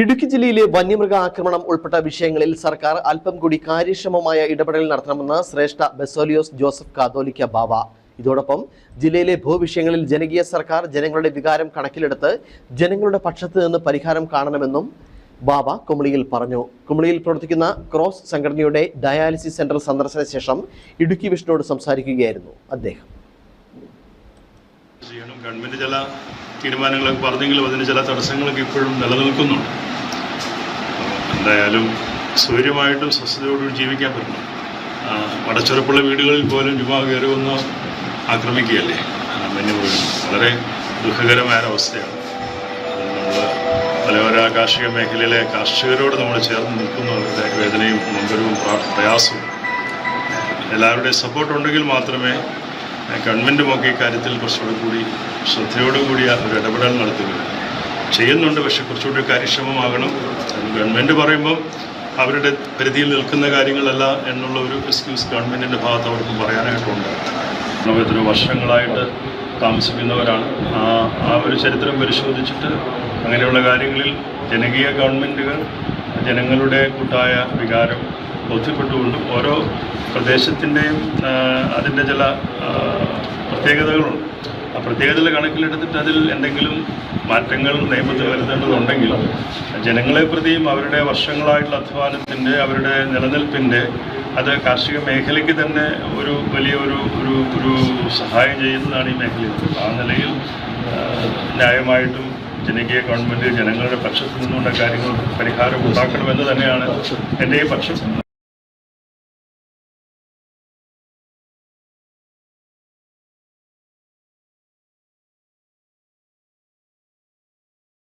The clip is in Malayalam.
ഇടുക്കി ജില്ലയിലെ വന്യമൃഗ ആക്രമണം ഉൾപ്പെട്ട വിഷയങ്ങളിൽ സർക്കാർ അല്പം കൂടി കാര്യക്ഷമമായ ഇടപെടൽ നടത്തണമെന്ന് ശ്രേഷ്ഠ ബെസോലിയോസ് ജോസഫ് കാതോലിക്ക ബാബ ഇതോടൊപ്പം ജില്ലയിലെ ഭൂവിഷയങ്ങളിൽ ജനകീയ സർക്കാർ ജനങ്ങളുടെ വികാരം കണക്കിലെടുത്ത് ജനങ്ങളുടെ പക്ഷത്ത് നിന്ന് പരിഹാരം കാണണമെന്നും ബാബ കുമളിയിൽ പറഞ്ഞു. കുമളിയിൽ പ്രവർത്തിക്കുന്ന ക്രോസ് സംഘടനയുടെ ഡയാലിസിസ് സെന്റർ സന്ദർശന ശേഷം ഇടുക്കി വിഷ്ണുവോട് സംസാരിക്കുകയായിരുന്നു അദ്ദേഹം. ഗവൺമെന്റ് ചില തീരുമാനങ്ങളൊക്കെ പറഞ്ഞെങ്കിലും അതിന് ചില തടസ്സങ്ങളൊക്കെ ഇപ്പോഴും നിലനിൽക്കുന്നുണ്ട്. എന്തായാലും സൗകര്യമായിട്ടും സ്വസ്ഥതയോടും ജീവിക്കാൻ പറ്റണം ആ, വീടുകളിൽ പോലും യുവാവ് കയറി വന്ന് ആക്രമിക്കുകയല്ലേ വന്യമൃഗം വളരെ ദുഃഖകരമായ അവസ്ഥയാണ് മലയോര കാർഷിക മേഖലയിലെ കർഷകരോട് നമ്മൾ ചേർന്ന് നിൽക്കുന്നവരുടെ വേദനയും മുമ്പരവും പ്രാ- പ്രയാസവും. എല്ലാവരുടെയും സപ്പോർട്ട് ഉണ്ടെങ്കിൽ മാത്രമേ ഗവൺമെന്റുമൊക്കെ ഇക്കാര്യത്തിൽ കുറച്ചുകൂടി കൂടി ശ്രദ്ധയോടുകൂടി ഒരു ഇടപെടൽ നടത്തുക ചെയ്യുന്നുണ്ട് പക്ഷെ കുറച്ചുകൂടി കാര്യക്ഷമമാകണം. ഗവൺമെന്റ് പറയുമ്പം അവരുടെ പരിധിയിൽ നിൽക്കുന്ന കാര്യങ്ങളല്ല എന്നുള്ള ഒരു എക്സ്ക്യൂസ് ഗവൺമെന്റിന്റെ ഭാഗത്ത് അവർക്ക് പറയാനായിട്ടുണ്ട്. നമ്മൾ എത്ര വർഷങ്ങളായിട്ട് താമസിക്കുന്നവരാണ്. ആ ആ ഒരു ചരിത്രം പരിശോധിച്ചിട്ട് അങ്ങനെയുള്ള കാര്യങ്ങളിൽ ജനകീയ ഗവൺമെന്റുകൾ ജനങ്ങളുടെ കൂട്ടായ വികാരം ബോധ്യപ്പെട്ടുകൊണ്ടും ഓരോ പ്രദേശത്തിന്റെയും അതിന്റെ ചില പ്രത്യേകതകളുണ്ട്. പ്രത്യേകതകൾ കണക്കിലെടുത്തിട്ട് അതിൽ എന്തെങ്കിലും മാറ്റങ്ങൾ നിയമത്തിൽ വരുത്തേണ്ടതുണ്ടെങ്കിൽ ജനങ്ങളെ പ്രതിയും അവരുടെ വർഷങ്ങളായിട്ടുള്ള അധ്വാനത്തിന്റെ അവരുടെ നിലനിൽപ്പിന്റെ അത് കാർഷിക മേഖലയ്ക്ക് തന്നെ ഒരു വലിയ ഒരു ഒരു ഒരു സഹായം ചെയ്യുന്നതാണ് ഈ മേഖലയിൽ. ആ നിലയിൽ ന്യായമായിട്ടും ജനകീയ ഗവൺമെന്റ് ജനങ്ങളുടെ പക്ഷത്തു നിന്നുള്ള കാര്യങ്ങൾ പരിഹാരം ഉണ്ടാക്കണമെന്ന് തന്നെയാണ് എന്റെ ഈ പക്ഷം.